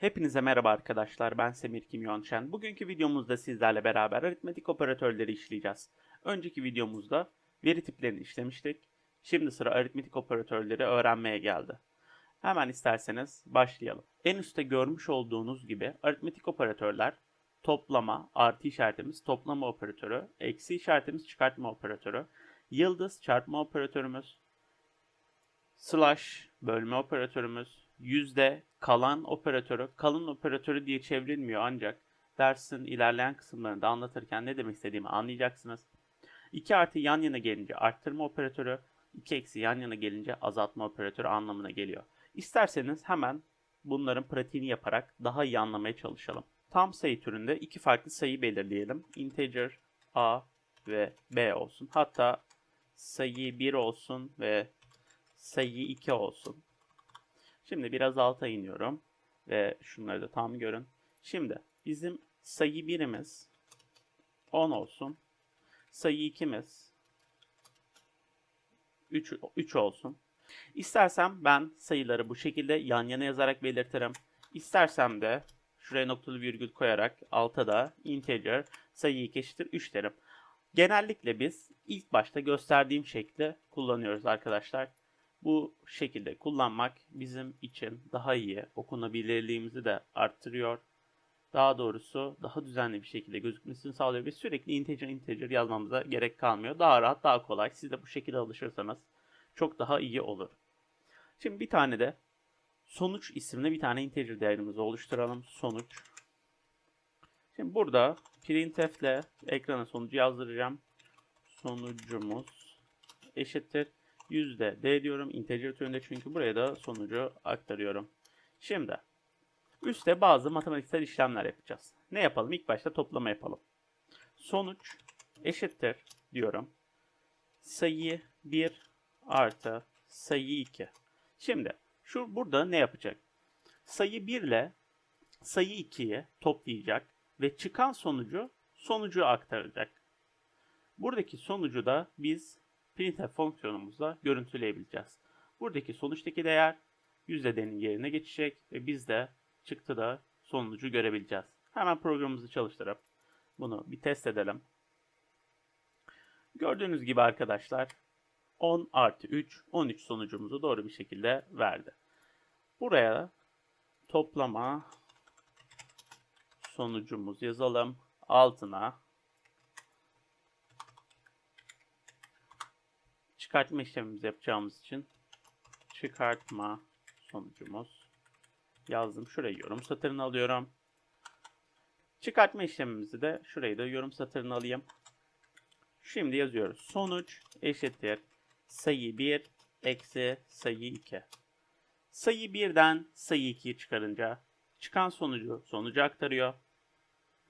Hepinize merhaba arkadaşlar. Ben Semir Kim Yonşen. Bugünkü videomuzda sizlerle beraber aritmetik operatörleri işleyeceğiz. Önceki videomuzda veri tiplerini işlemiştik. Şimdi sıra aritmetik operatörleri öğrenmeye geldi. Hemen isterseniz başlayalım. En üstte görmüş olduğunuz gibi aritmetik operatörler toplama, artı işaretimiz toplama operatörü, eksi işaretimiz çıkartma operatörü, yıldız çarpma operatörümüz, slash bölme operatörümüz, yüzde kalan operatörü, kalın operatörü diye çevrilmiyor ancak dersin ilerleyen kısımlarında anlatırken ne demek istediğimi anlayacaksınız. 2 artı yan yana gelince arttırma operatörü, 2 eksi yan yana gelince azaltma operatörü anlamına geliyor. İsterseniz hemen bunların pratiğini yaparak daha iyi anlamaya çalışalım. Tam sayı türünde iki farklı sayı belirleyelim. Integer a ve b olsun. Hatta sayı 1 olsun ve sayı 2 olsun. Şimdi biraz alta iniyorum ve şunları da tam görün. Şimdi bizim sayı birimiz 10 olsun. Sayı 2'miz 3, 3 olsun. İstersem ben sayıları bu şekilde yan yana yazarak belirtirim. İstersem de şuraya noktalı virgül koyarak alta da integer sayı 2 eşittir 3 derim. Genellikle biz ilk başta gösterdiğim şekli kullanıyoruz arkadaşlar. Bu şekilde kullanmak bizim için daha iyi okunabilirliğimizi de arttırıyor. Daha doğrusu daha düzenli bir şekilde gözükmesini sağlıyor ve sürekli integer integer yazmamıza gerek kalmıyor. Daha rahat, daha kolay. Siz de bu şekilde alışırsanız çok daha iyi olur. Şimdi bir tane de sonuç isimli bir tane integer değerimizi oluşturalım. Sonuç. Şimdi burada printf ile ekrana sonucu yazdıracağım. Sonucumuz eşittir yüzde d diyorum integer türünde çünkü buraya da sonucu aktarıyorum. Şimdi üstte bazı matematiksel işlemler yapacağız. Ne yapalım? İlk başta toplama yapalım. Sonuç eşittir diyorum. Sayı 1 artı sayı 2. Şimdi şu burada ne yapacak? Sayı 1 ile sayı 2'yi toplayacak ve çıkan sonucu sonucu aktaracak. Buradaki sonucu da biz printf fonksiyonumuzla görüntüleyebileceğiz. Buradaki sonuçtaki değer yüzdedenin yerine geçecek ve biz de çıktıda sonucu görebileceğiz. Hemen programımızı çalıştırıp bunu bir test edelim. Gördüğünüz gibi arkadaşlar 10 artı 3, 13 sonucumuzu doğru bir şekilde verdi. Buraya toplama sonucumuz yazalım. Altına çıkartma işlemimizi yapacağımız için çıkartma sonucumuz yazdım. Şurayı yorum satırını alıyorum. Çıkartma işlemimizi de şurayı da yorum satırını alayım. Şimdi yazıyoruz. Sonuç eşittir sayı 1 eksi sayı 2. Sayı 1'den sayı 2'yi çıkarınca çıkan sonucu sonucu aktarıyor.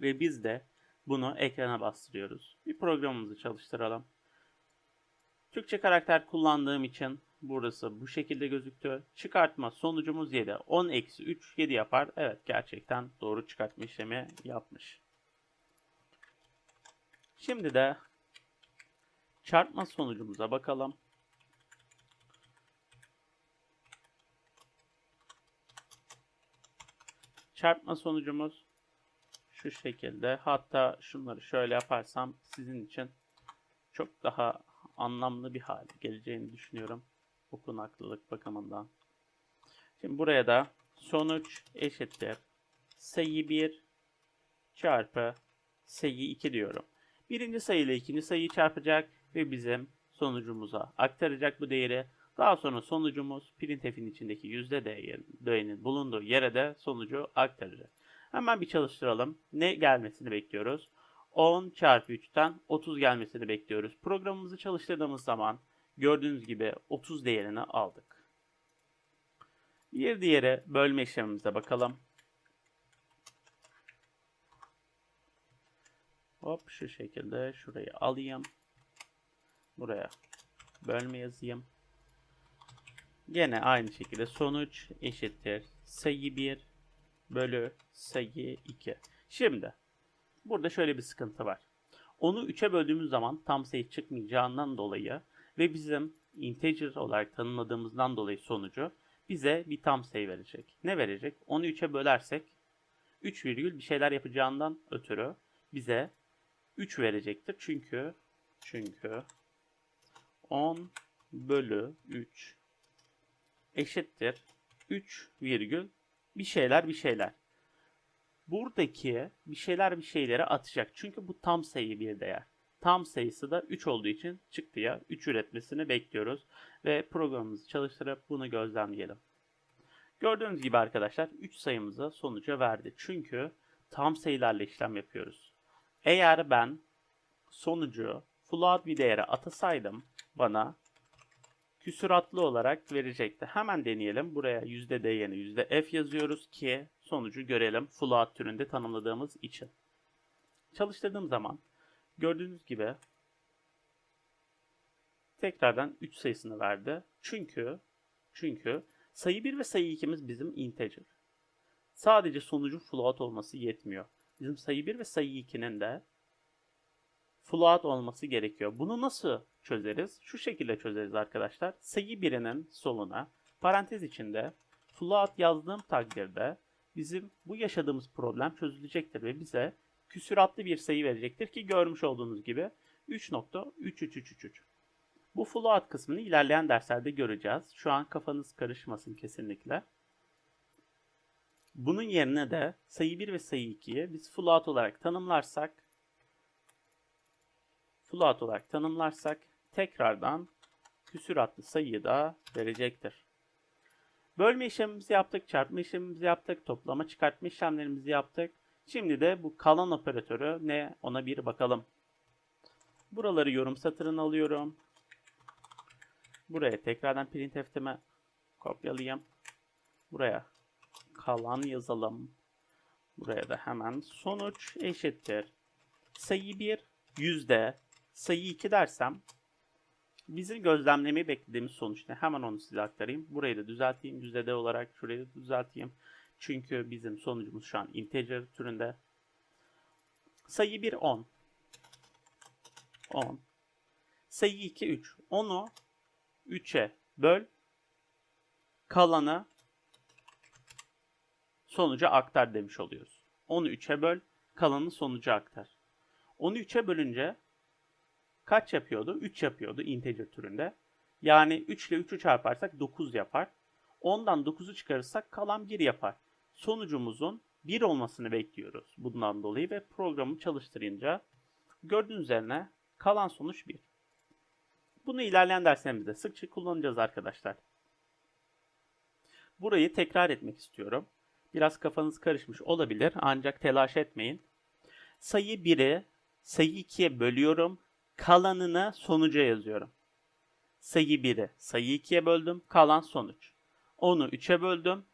Ve biz de bunu ekrana bastırıyoruz. Bir programımızı çalıştıralım. Türkçe karakter kullandığım için burası bu şekilde gözüktü. Çıkartma sonucumuz 7. 10 eksi 3 7 yapar. Evet gerçekten doğru çıkartma işlemi yapmış. Şimdi de çarpma sonucumuza bakalım. Çarpma sonucumuz şu şekilde. Hatta şunları şöyle yaparsam sizin için çok daha anlamlı bir hale geleceğini düşünüyorum. Okunaklılık bakımından. Şimdi buraya da sonuç eşittir. Sayı 1 çarpı sayı 2 diyorum. Birinci sayı ile ikinci sayıyı çarpacak ve bizim sonucumuza aktaracak bu değeri. Daha sonra sonucumuz printf'in içindeki yüzde değerinin bulunduğu yere de sonucu aktaracak. Hemen bir çalıştıralım. Ne gelmesini bekliyoruz? 10 çarpı 3'ten 30 gelmesini bekliyoruz. Programımızı çalıştırdığımız zaman gördüğünüz gibi 30 değerini aldık. Bir diğeri bölme işlemimize bakalım. Hop şu şekilde şurayı alayım. Buraya bölme yazayım. Gene aynı şekilde sonuç eşittir sayı 1 bölü sayı 2. Şimdi burada şöyle bir sıkıntı var. Onu 3'e böldüğümüz zaman tam sayı çıkmayacağından dolayı ve bizim integer olarak tanımladığımızdan dolayı sonucu bize bir tam sayı verecek. Ne verecek? Onu 3'e bölersek 3 virgül bir şeyler yapacağından ötürü bize 3 verecektir. Çünkü çünkü 10 bölü 3 eşittir 3 virgül bir şeyler bir şeyler. Buradaki bir şeyler bir şeylere atacak. Çünkü bu tam sayı bir değer. Tam sayısı da 3 olduğu için çıktıya 3 üretmesini bekliyoruz. Ve programımızı çalıştırıp bunu gözlemleyelim. Gördüğünüz gibi arkadaşlar 3 sayımızı sonuca verdi. Çünkü tam sayılarla işlem yapıyoruz. Eğer ben sonucu float bir değere atasaydım bana küsuratlı olarak verecekti. Hemen deneyelim. Buraya %d yerine %f yazıyoruz ki sonucu görelim float türünde tanımladığımız için. Çalıştırdığım zaman gördüğünüz gibi tekrardan 3 sayısını verdi. Çünkü çünkü sayı 1 ve sayı 2'miz bizim integer. Sadece sonucun float olması yetmiyor. Bizim sayı 1 ve sayı 2'nin de float olması gerekiyor. Bunu nasıl çözeriz? Şu şekilde çözeriz arkadaşlar. Sayı birinin soluna parantez içinde float yazdığım takdirde bizim bu yaşadığımız problem çözülecektir ve bize küsuratlı bir sayı verecektir ki görmüş olduğunuz gibi 3.3333. Bu float kısmını ilerleyen derslerde göreceğiz. Şu an kafanız karışmasın kesinlikle. Bunun yerine de sayı 1 ve sayı 2'yi biz float olarak tanımlarsak float olarak tanımlarsak tekrardan küsuratlı sayıyı da verecektir. Bölme işlemimizi yaptık, çarpma işlemimizi yaptık, toplama çıkartma işlemlerimizi yaptık. Şimdi de bu kalan operatörü ne ona bir bakalım. Buraları yorum satırına alıyorum. Buraya tekrardan printf'ime kopyalayayım. Buraya kalan yazalım. Buraya da hemen sonuç eşittir. Sayı 1 yüzde sayı 2 dersem bizim gözlemlemeyi beklediğimiz sonuç ne? Hemen onu size aktarayım. Burayı da düzelteyim. De olarak şurayı da düzelteyim. Çünkü bizim sonucumuz şu an integer türünde. Sayı 1 10. 10. Sayı 2 3. 10'u 3'e böl. Kalanı sonuca aktar demiş oluyoruz. 10'u 3'e böl. Kalanı sonuca aktar. 10'u 3'e bölünce kaç yapıyordu? 3 yapıyordu integer türünde. Yani 3 ile 3'ü çarparsak 9 yapar. 10'dan 9'u çıkarırsak kalan 1 yapar. Sonucumuzun 1 olmasını bekliyoruz bundan dolayı ve programı çalıştırınca gördüğünüz üzerine kalan sonuç 1. Bunu ilerleyen derslerimizde sıkça kullanacağız arkadaşlar. Burayı tekrar etmek istiyorum. Biraz kafanız karışmış olabilir ancak telaş etmeyin. Sayı 1'i sayı 2'ye bölüyorum. Kalanını sonuca yazıyorum. Sayı 1'i sayı 2'ye böldüm. Kalan sonuç. Onu 3'e böldüm.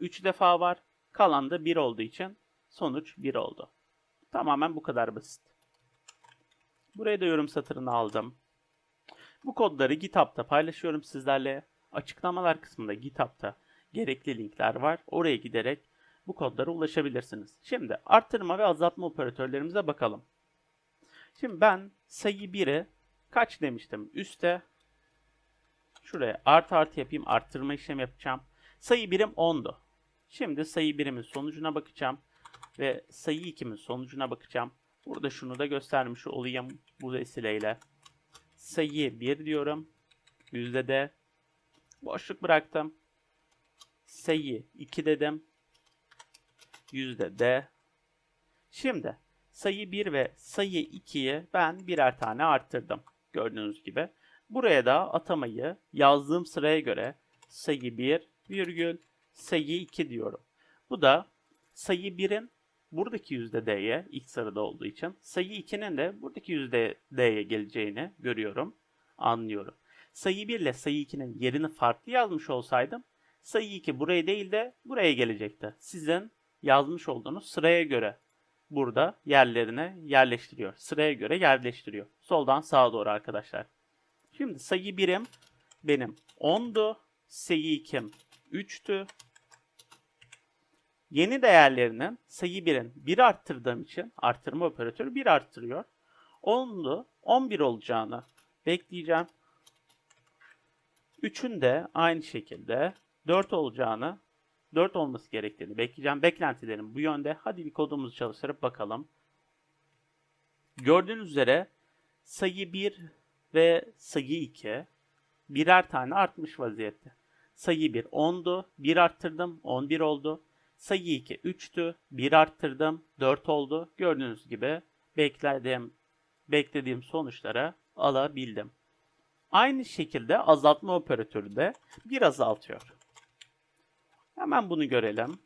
3 defa var. Kalan da 1 olduğu için sonuç 1 oldu. Tamamen bu kadar basit. Buraya da yorum satırını aldım. Bu kodları GitHub'ta paylaşıyorum sizlerle. Açıklamalar kısmında GitHub'ta gerekli linkler var. Oraya giderek bu kodlara ulaşabilirsiniz. Şimdi artırma ve azaltma operatörlerimize bakalım. Şimdi ben sayı 1'i kaç demiştim? Üste şuraya artı artı yapayım. Arttırma işlemi yapacağım. Sayı 1'im 10'du. Şimdi sayı 1'imin sonucuna bakacağım. Ve sayı 2'min sonucuna bakacağım. Burada şunu da göstermiş olayım bu vesileyle. Sayı 1 diyorum. Yüzde de boşluk bıraktım. Sayı 2 dedim. Yüzde de. Şimdi sayı 1 ve sayı 2'yi ben birer tane arttırdım. Gördüğünüz gibi. Buraya da atamayı yazdığım sıraya göre sayı 1 virgül sayı 2 diyorum. Bu da sayı 1'in buradaki yüzde d'ye ilk sırada olduğu için sayı 2'nin de buradaki yüzde d'ye geleceğini görüyorum, anlıyorum. Sayı 1 ile sayı 2'nin yerini farklı yazmış olsaydım sayı 2 buraya değil de buraya gelecekti. Sizin yazmış olduğunuz sıraya göre burada yerlerine yerleştiriyor. Sıraya göre yerleştiriyor. Soldan sağa doğru arkadaşlar. Şimdi sayı 1'im benim 10'du. Sayı 2'm 3'tü. Yeni değerlerinin sayı 1'in 1 arttırdığım için arttırma operatörü 1 arttırıyor. 10'du 11 olacağını bekleyeceğim. 3'ün de aynı şekilde 4 olacağını, 4 olması gerektiğini bekleyeceğim. Beklentilerim bu yönde. Hadi bir kodumuzu çalıştırıp bakalım. Gördüğünüz üzere sayı 1 ve sayı 2 birer tane artmış vaziyette. Sayı 1 10'du, 1 arttırdım, 11 oldu. Sayı 2 3'tü, 1 arttırdım, 4 oldu. Gördüğünüz gibi beklediğim beklediğim sonuçlara alabildim. Aynı şekilde azaltma operatörü de bir azaltıyor. Hemen bunu görelim.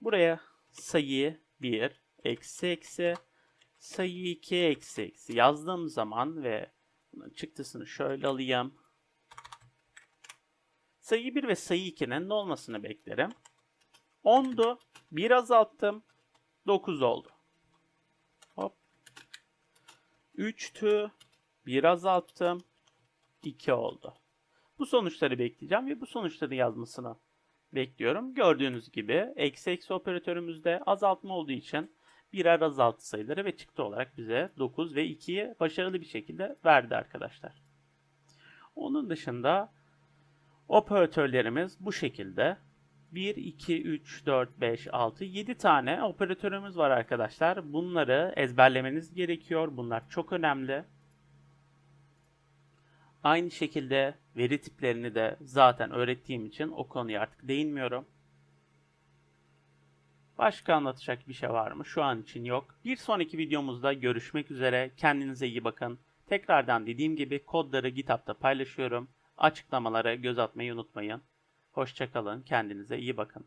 Buraya sayı 1 eksi eksi sayı 2 eksi eksi yazdığım zaman ve çıktısını şöyle alayım. Sayı 1 ve sayı 2'nin ne olmasını beklerim. 10'du. 1 azalttım. 9 oldu. Hop. 3'tü. 1 azalttım. 2 oldu. Bu sonuçları bekleyeceğim ve bu sonuçları yazmasını bekliyorum. Gördüğünüz gibi eksi eksi operatörümüzde azaltma olduğu için birer azaltı sayıları ve çıktı olarak bize 9 ve 2'yi başarılı bir şekilde verdi arkadaşlar. Onun dışında operatörlerimiz bu şekilde. 1, 2, 3, 4, 5, 6, 7 tane operatörümüz var arkadaşlar. Bunları ezberlemeniz gerekiyor. Bunlar çok önemli. Aynı şekilde veri tiplerini de zaten öğrettiğim için o konuya artık değinmiyorum. Başka anlatacak bir şey var mı? Şu an için yok. Bir sonraki videomuzda görüşmek üzere. Kendinize iyi bakın. Tekrardan dediğim gibi kodları GitHub'da paylaşıyorum. Açıklamalara göz atmayı unutmayın. Hoşçakalın. Kendinize iyi bakın.